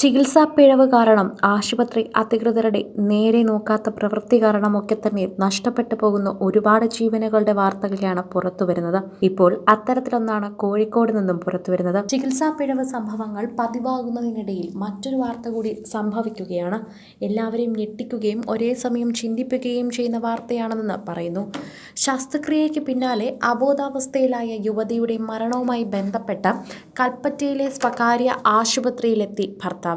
ചികിത്സാ പിഴവ് കാരണം ആശുപത്രി അധികൃതരുടെ നേരെ നോക്കാത്ത പ്രവൃത്തി കാരണമൊക്കെ തന്നെ നഷ്ടപ്പെട്ടു പോകുന്ന ഒരുപാട് ജീവനുകളുടെ വാർത്തകളാണ് പുറത്തു വരുന്നത്. ഇപ്പോൾ അത്തരത്തിലൊന്നാണ് കോഴിക്കോട് നിന്നും പുറത്തു വരുന്നത്. ചികിത്സാ പിഴവ് സംഭവങ്ങൾ പതിവാകുന്നതിനിടയിൽ മറ്റൊരു വാർത്ത കൂടി സംഭവിക്കുകയാണ്. എല്ലാവരെയും ഞെട്ടിക്കുകയും ഒരേ സമയം ചിന്തിപ്പിക്കുകയും ചെയ്യുന്ന വാർത്തയാണെന്ന് പറയുന്നു. ശസ്ത്രക്രിയയ്ക്ക് പിന്നാലെ അബോധാവസ്ഥയിലായ യുവതിയുടെ മരണവുമായി ബന്ധപ്പെട്ട കൽപ്പറ്റയിലെ സ്വകാര്യ ആശുപത്രിയിലെത്തി ഭർത്താവ്.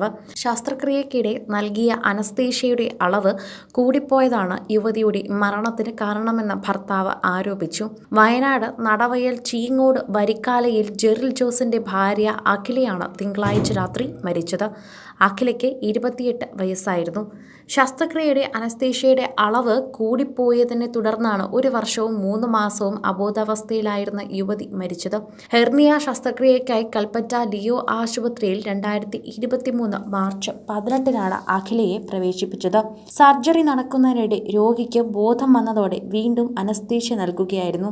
ശസ്ത്രക്രിയയ്ക്കിടെ നൽകിയ അനസ്തേഷ്യയുടെ അളവ് കൂടിപ്പോയതാണ് യുവതിയുടെ മരണത്തിന് കാരണമെന്ന് ഭർത്താവ് ആരോപിച്ചു. വയനാട് നടവയൽ ചീങ്ങോട് വരിക്കാലയിൽ ജെറിൽ ജോസിന്റെ ഭാര്യ അഖിലയാണ് തിങ്കളാഴ്ച രാത്രി മരിച്ചത്. അഖിലയ്ക്ക് ഇരുപത്തിയെട്ട് വയസ്സായിരുന്നു. ശസ്ത്രക്രിയയുടെ അനസ്തേഷ്യയുടെ അളവ് കൂടിപ്പോയതിനെ തുടർന്നാണ് ഒരു വർഷവും മൂന്ന് മാസവും അബോധാവസ്ഥയിലായിരുന്ന യുവതി മരിച്ചത്. ഹെർണിയ ശസ്ത്രക്രിയയ്ക്കായി കൽപ്പറ്റ ലിയോ ആശുപത്രിയിൽ രണ്ടായിരത്തി ഇരുപത്തിമൂന്ന് മാർച്ച് പതിനെട്ടിനാണ് അഖിലയെ പ്രവേശിപ്പിച്ചത്. സർജറി നടക്കുന്നതിനിടെ രോഗിക്ക് ബോധം വന്നതോടെ വീണ്ടും അനസ്തേഷ്യ നൽകുകയായിരുന്നു.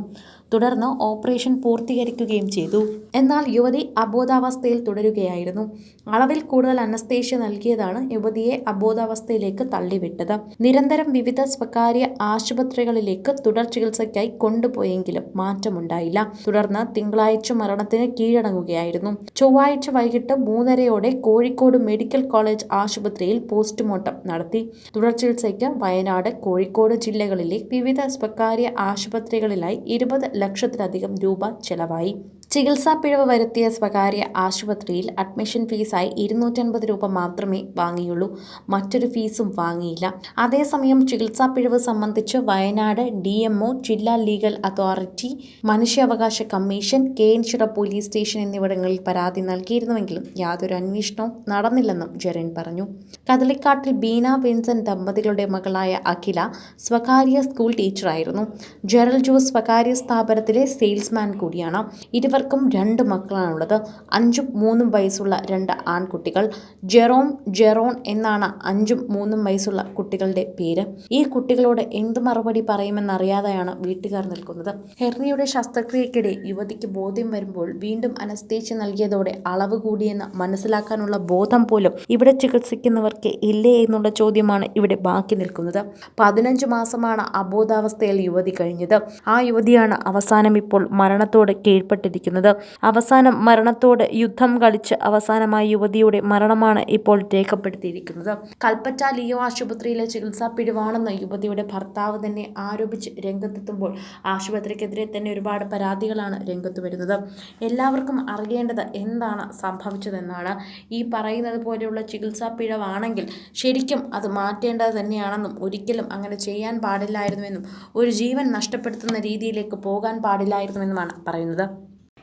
തുടർന്ന് ഓപ്പറേഷൻ പൂർത്തീകരിക്കുകയും ചെയ്തു. എന്നാൽ യുവതി അബോധാവസ്ഥയിൽ തുടരുകയായിരുന്നു. അളവിൽ കൂടുതൽ അനസ്തേഷ്യ നൽകിയതാണ് യുവതിയെ അബോധാവസ്ഥയിലേക്ക് തള്ളിവിട്ടത്. നിരന്തരം വിവിധ സ്വകാര്യ ആശുപത്രികളിലേക്ക് തുടർ ചികിത്സയ്ക്കായി കൊണ്ടുപോയെങ്കിലും മാറ്റമുണ്ടായില്ല. തുടർന്ന് തിങ്കളാഴ്ച മരണത്തിന് കീഴടങ്ങുകയായിരുന്നു. ചൊവ്വാഴ്ച വൈകിട്ട് മൂന്നരയോടെ കോഴിക്കോട് മെഡിക്കൽ കോളേജ് ആശുപത്രിയിൽ പോസ്റ്റ്മോർട്ടം നടത്തി. തുടർ ചികിത്സയ്ക്ക് വയനാട് കോഴിക്കോട് ജില്ലകളിലെ വിവിധ സ്വകാര്യ ആശുപത്രികളിലായി ഇരുപത് ലക്ഷത്തിലധികം രൂപ ചെലവായി. ചികിത്സാ പിഴവ് വരുത്തിയ സ്വകാര്യ ആശുപത്രിയിൽ അഡ്മിഷൻ ഫീസായി ഇരുന്നൂറ്റൻപത് രൂപ മാത്രമേ വാങ്ങിയുള്ളൂ. മറ്റൊരു ഫീസും വാങ്ങിയില്ല. അതേസമയം ചികിത്സാ പിഴവ് സംബന്ധിച്ച് വയനാട് ഡി ജില്ലാ ലീഗൽ അതോറിറ്റി മനുഷ്യാവകാശ commission K N police station എന്നിവിടങ്ങളിൽ പരാതി നൽകിയിരുന്നുവെങ്കിലും യാതൊരു അന്വേഷണവും നടന്നില്ലെന്നും ജെറിൻ പറഞ്ഞു. കദളിക്കാട്ടിൽ ബീന വിൻസൻ ദമ്പതികളുടെ മകളായ അഖില സ്വകാര്യ സ്കൂൾ ടീച്ചറായിരുന്നു. ജെറൽ ജോസ് സ്വകാര്യ സ്ഥാപനത്തിലെ സെയിൽസ്മാൻ കൂടിയാണ്. ഇരുവർക്കും രണ്ട് മക്കളാണുള്ളത്. അഞ്ചും മൂന്നും വയസ്സുള്ള രണ്ട് ആൺകുട്ടികൾ. ജെറോം ജെറോൺ എന്നാണ് അഞ്ചും മൂന്നും വയസ്സുള്ള കുട്ടികളുടെ പേര്. ഈ കുട്ടികളോട് എന്ത് മറുപടി പറയുമെന്നറിയാതെയാണ് വീട്ടുകാർ നിൽക്കുന്നത്. ഹെർണിയുടെ ശസ്ത്രക്രിയക്കിടെ യുവതിക്ക് ബോധ്യം വരുമ്പോൾ വീണ്ടും അനസ്തേച്ച് നൽകിയതോടെ അളവ് കൂടിയെന്ന് മനസ്സിലാക്കാനുള്ള ബോധം പോലും ഇവിടെ ചികിത്സിക്കുന്നവർക്ക് ഇല്ലേ എന്നുള്ള ചോദ്യമാണ് ഇവിടെ ബാക്കി നിൽക്കുന്നത്. പതിനഞ്ച് മാസമാണ് അബോധാവസ്ഥയിൽ യുവതി കഴിഞ്ഞത്. ആ യുവതിയാണ് അവസാനം ഇപ്പോൾ മരണത്തോട് കീഴ്പ്പെട്ടിരിക്കുന്നത്. അവസാനം മരണത്തോട് യുദ്ധം കളിച്ച് അവസാനമായ യുവതിയുടെ മരണമാണ് ഇപ്പോൾ രേഖപ്പെടുത്തിയിരിക്കുന്നത്. കൽപ്പറ്റ ലിയോ ആശുപത്രിയിലെ ചികിത്സാ പിഴവാണെന്ന് യുവതിയുടെ ഭർത്താവ് തന്നെ ആരോപിച്ച് രംഗത്തെത്തുമ്പോൾ ആശുപത്രിക്കെതിരെ തന്നെ ഒരുപാട് പരാതികളാണ് രംഗത്ത് വരുന്നത്. എല്ലാവർക്കും അറിയേണ്ടത് എന്താണ് സംഭവിച്ചതെന്നാണ്. ഈ പറയുന്നത് പോലെയുള്ള ചികിത്സാ പിഴവാണെങ്കിൽ ശരിക്കും അത് മാറ്റേണ്ടത് തന്നെയാണെന്നും ഒരിക്കലും അങ്ങനെ ചെയ്യാൻ പാടില്ലായിരുന്നുവെന്നും ഒരു ജീവൻ നഷ്ടപ്പെടുത്തുന്ന രീതിയിലേക്ക് പോകാൻ പാടില്ലായിരുന്നുവെന്നുമാണ് പറയുന്നത്.